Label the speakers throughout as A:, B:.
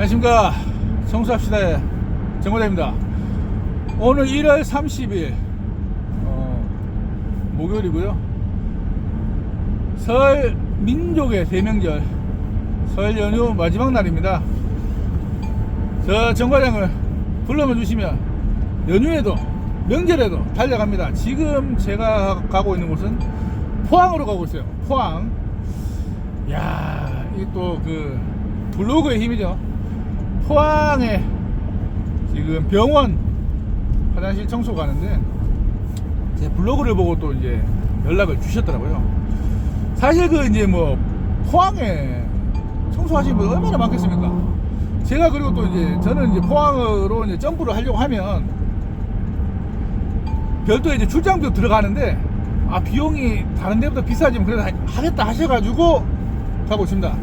A: 안녕하십니까. 청소합시다의 정과자입니다. 오늘 1월 30일 어, 목요일이고요. 설 민족의 대명절 설 연휴 마지막 날입니다. 저 정과장을 불러만 주시면 연휴에도 명절에도 달려갑니다. 지금 제가 가고 있는 곳은 포항으로 가고 있어요. 포항. 야, 이게 또 그 블로그의 힘이죠. 포항에 지금 병원 화장실 청소 가는데 제 블로그를 보고 또 이제 연락을 주셨더라고요. 사실 그 이제 뭐 포항에 청소하시는 분 얼마나 많겠습니까? 제가 그리고 또 이제 저는 이제 포항으로 이제 점프를 하려고 하면 별도의 이제 출장비도 들어가는데 아 비용이 다른 데보다 비싸지만 그래도 하- 하겠다 하셔가지고 가고 있습니다.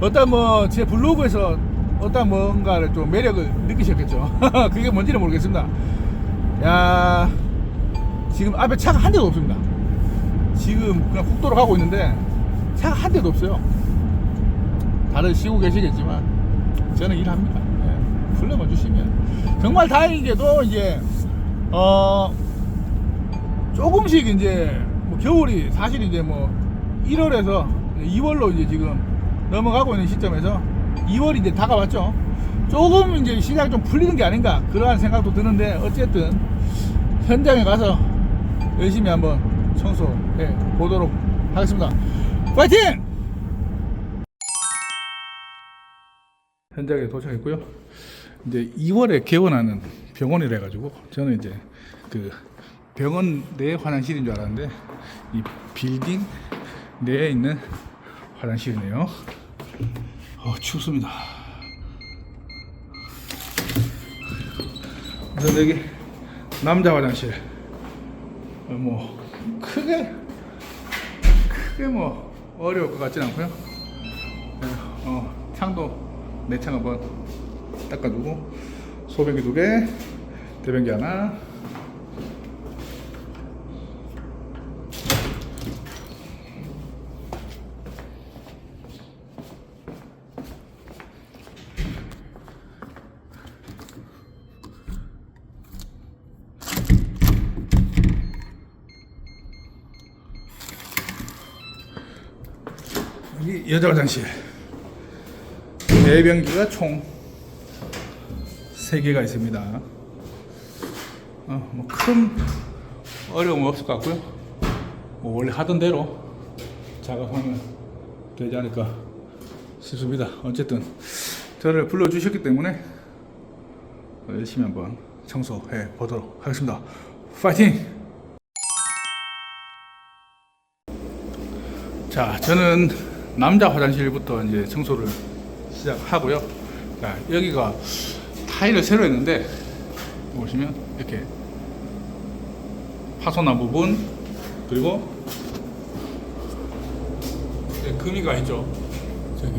A: 어떤 뭐 제 블로그에서 어떤 뭔가를 좀 매력을 느끼셨겠죠. 그게 뭔지는 모르겠습니다. 야 지금 앞에 차가 한 대도 없습니다. 지금 그냥 국도로 가고 있는데 차가 한 대도 없어요. 다들 쉬고 계시겠지만 저는 일합니다. 예, 불러만 주시면 정말 다행이게도 이제 어 조금씩 이제 뭐 겨울이 사실 이제 뭐 1월에서 2월로 이제 지금 넘어가고 있는 시점에서 2월이 이제 다가왔죠. 조금 이제 시장이 좀 풀리는 게 아닌가 그러한 생각도 드는데 어쨌든 현장에 가서 열심히 한번 청소해 보도록 하겠습니다. 파이팅! 현장에 도착했고요. 이제 2월에 개원하는 병원이라 가지고 저는 이제 그 병원 내 화장실인 줄 알았는데 이 빌딩 내에 있는 화장실이네요. 어, 춥습니다. 우선 여기 남자 화장실. 어, 뭐 크게 크게 뭐 어려울 것 같진 않고요. 네, 어, 창도 내창 한번 닦아주고 소변기 두 개, 대변기 하나. 여기 여자 화장실. 대변기가 총 3개가 있습니다. 어, 뭐큰 어려움 없을 것 같고요. 뭐 원래 하던 대로 작업하면 되지 않을까 싶습니다. 어쨌든 저를 불러주셨기 때문에 열심히 한번 청소해 보도록 하겠습니다. 파이팅! 자, 저는 남자 화장실부터 이제 청소를 시작하고요. 자, 여기가 타일을 새로 했는데 보시면 이렇게 파손한 부분 그리고 이제 금이가 있죠. 저기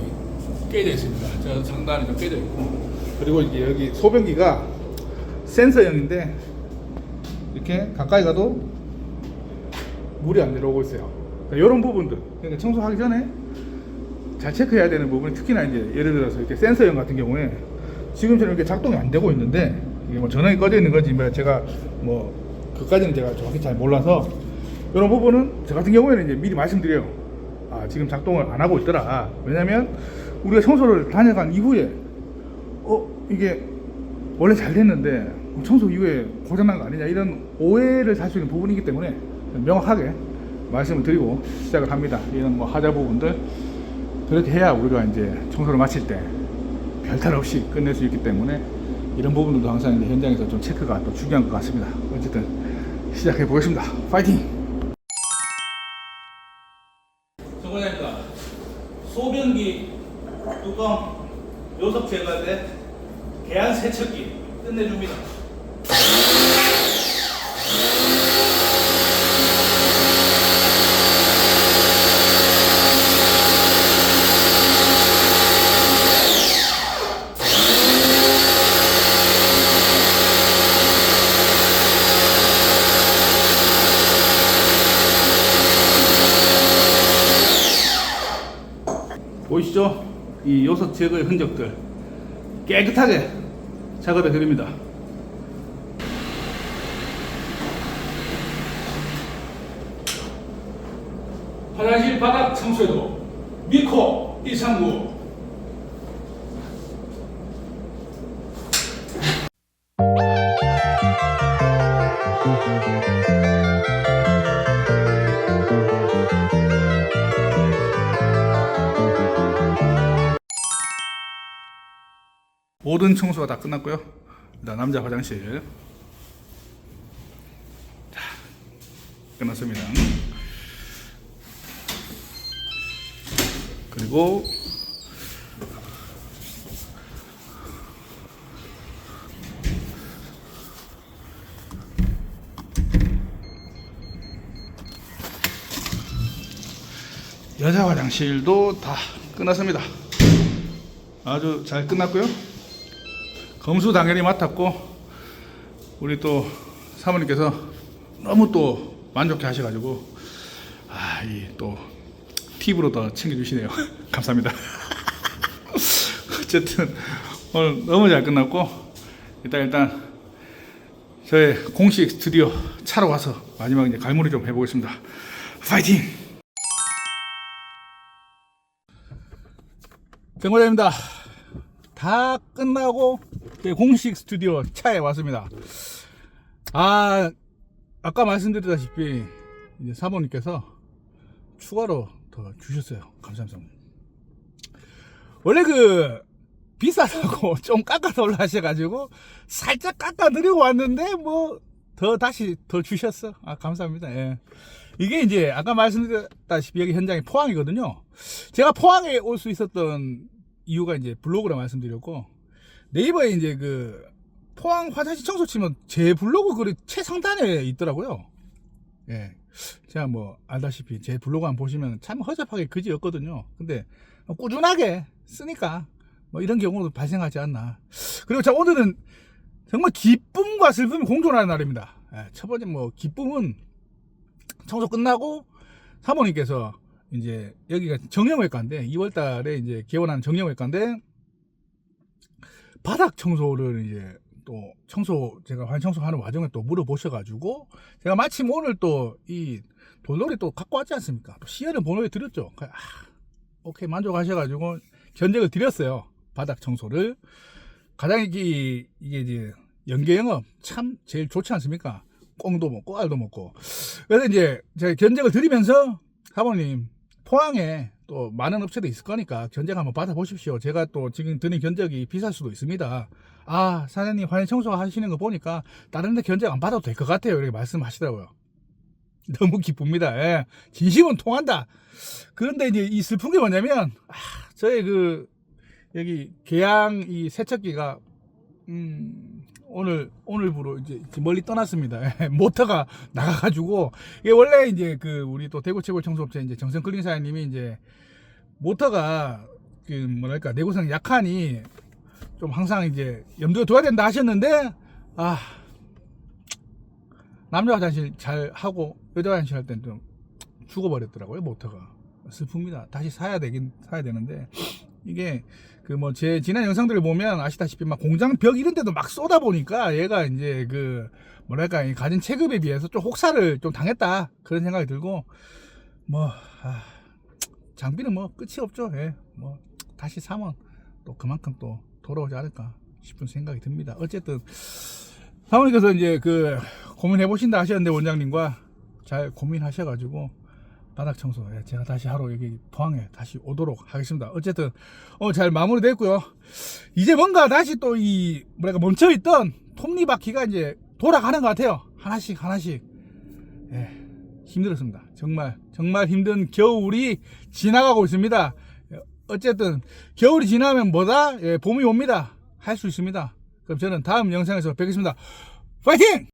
A: 깨져 있습니다. 저 상단이 좀 깨져 있고 그리고 이제 여기 소변기가 센서형인데 이렇게 가까이 가도 물이 안 내려오고 있어요. 이런 부분들 그러니까 청소하기 전에 잘 체크해야 되는 부분이 특히나 이제 예를 들어서 이렇게 센서형 같은 경우에 지금처럼 이렇게 작동이 안 되고 있는데 이게 뭐 전원이 꺼져 있는 건지 뭐 제가 뭐 그까지는 제가 정확히 잘 몰라서 이런 부분은 저 같은 경우에는 이제 미리 말씀드려요. 아 지금 작동을 안 하고 있더라. 왜냐면 우리가 청소를 다녀간 이후에 어 이게 원래 잘 됐는데 청소 이후에 고장난 거 아니냐 이런 오해를 살 수 있는 부분이기 때문에 명확하게 말씀을 드리고 시작을 합니다. 이런 뭐 하자 부분들 그렇게 해야 우리가 이제 청소를 마칠 때 별탈 없이 끝낼 수 있기 때문에 이런 부분들도 항상 이제 현장에서 좀 체크가 또 중요한 것 같습니다. 어쨌든 시작해 보겠습니다. 파이팅! 정관장입니다. 소변기 뚜껑 요석 때 계한 세척기 끝내줍니다. 보이시죠? 이 요석 지역의 흔적들 깨끗하게 작업해 드립니다. 화장실 바닥 청소도 미코 139 모든 청소가 다 끝났고요. 일단 남자 화장실 자 끝났습니다. 그리고 여자 화장실도 다 끝났습니다. 아주 잘 끝났고요. 검수 당연히 맡았고 우리 또 사모님께서 너무 또 만족해 하셔가지고 아 이 또 팁으로 더 챙겨주시네요. 감사합니다. 어쨌든 오늘 너무 잘 끝났고 일단 일단 저의 공식 스튜디오 차로 와서 마지막 이제 갈무리 좀 해보겠습니다. 파이팅! 정과장입니다. 다 끝나고 제 공식 스튜디오 차에 왔습니다. 아 아까 말씀드렸다시피 이제 사모님께서 추가로 더 주셨어요. 감사합니다. 원래 그 비싸다고 좀 깎아달라 하셔가지고 살짝 깎아드리고 왔는데 뭐 더 다시 더 주셨어. 아 감사합니다. 예. 이게 이제 아까 말씀드렸다시피 여기 현장이 포항이거든요. 제가 포항에 올 수 있었던 이유가 이제 블로그로 말씀드렸고 네이버에 이제 그 포항 화장실 청소 치면 제 블로그 글이 최상단에 있더라고요. 예. 제가 뭐 알다시피 제 블로그 한번 보시면 참 허접하게 그지였거든요. 근데 꾸준하게 쓰니까 뭐 이런 경우도 발생하지 않나. 그리고 자 오늘은 정말 기쁨과 슬픔이 공존하는 날입니다. 예, 첫 번째 뭐 기쁨은 청소 끝나고 사모님께서 이제 여기가 정형외과인데 2월달에 이제 개원한 정형외과인데 바닥 청소를 이제 또 청소 제가 환 청소하는 와중에 또 물어보셔가지고 제가 마침 오늘 또 이 돌놀이 또 갖고 왔지 않습니까? 또 시연을 보내드렸죠. 아, 오케이 만족하셔가지고 견적을 드렸어요. 바닥 청소를 가장 이게 이게 이제 연계 영업 참 제일 좋지 않습니까? 꽁도 먹고 알도 먹고 그래서 이제 제가 견적을 드리면서 사모님 포항에 또 많은 업체도 있을 거니까 견적 한번 받아보십시오. 제가 또 지금 드는 견적이 비쌀 수도 있습니다. 아 사장님 환경 청소 하시는 거 보니까 다른 데 견적 안 받아도 될 것 같아요. 이렇게 말씀하시더라고요. 너무 기쁩니다. 예. 진심은 통한다. 그런데 이제 이 슬픈 게 뭐냐면 아, 저희 그 여기 계양 이 세척기가 음, 오늘 오늘부로 이제 멀리 떠났습니다. 예, 모터가 나가가지고 이게 원래 이제 그 우리 또 대구 최고 청소업체 이제 정성 클린 사장님이 이제 모터가 그 뭐랄까 내구성 약하니 좀 항상 이제 염두에 둬야 된다 하셨는데 아 남자 화장실 잘 하고 여자 화장실 할 때는 좀 죽어버렸더라고요 모터가 슬픕니다. 다시 사야 되긴 사야 되는데 이게 그 뭐 제 지난 영상들을 보면 아시다시피 막 공장 벽 이런 데도 막 쏟아 보니까 얘가 이제 그 뭐랄까 이 가진 체급에 비해서 좀 혹사를 좀 당했다 그런 생각이 들고 뭐 아, 장비는 뭐 끝이 없죠. 예. 뭐 다시 사면 또 그만큼 또 돌아오지 않을까 싶은 생각이 듭니다. 어쨌든 사모님께서 이제 그 고민해 보신다 하셨는데 원장님과 잘 고민하셔가지고 바닥 청소 예, 제가 다시 하러 여기 포항에 다시 오도록 하겠습니다. 어쨌든 어, 잘 마무리 됐고요. 이제 뭔가 다시 또 이 뭐랄까 멈춰있던 톱니바퀴가 이제 돌아가는 것 같아요. 하나씩 하나씩 예, 힘들었습니다. 정말 정말 힘든 겨울이 지나가고 있습니다. 예, 어쨌든 겨울이 지나면 뭐다 예, 봄이 옵니다. 할 수 있습니다. 그럼 저는 다음 영상에서 뵙겠습니다. 파이팅!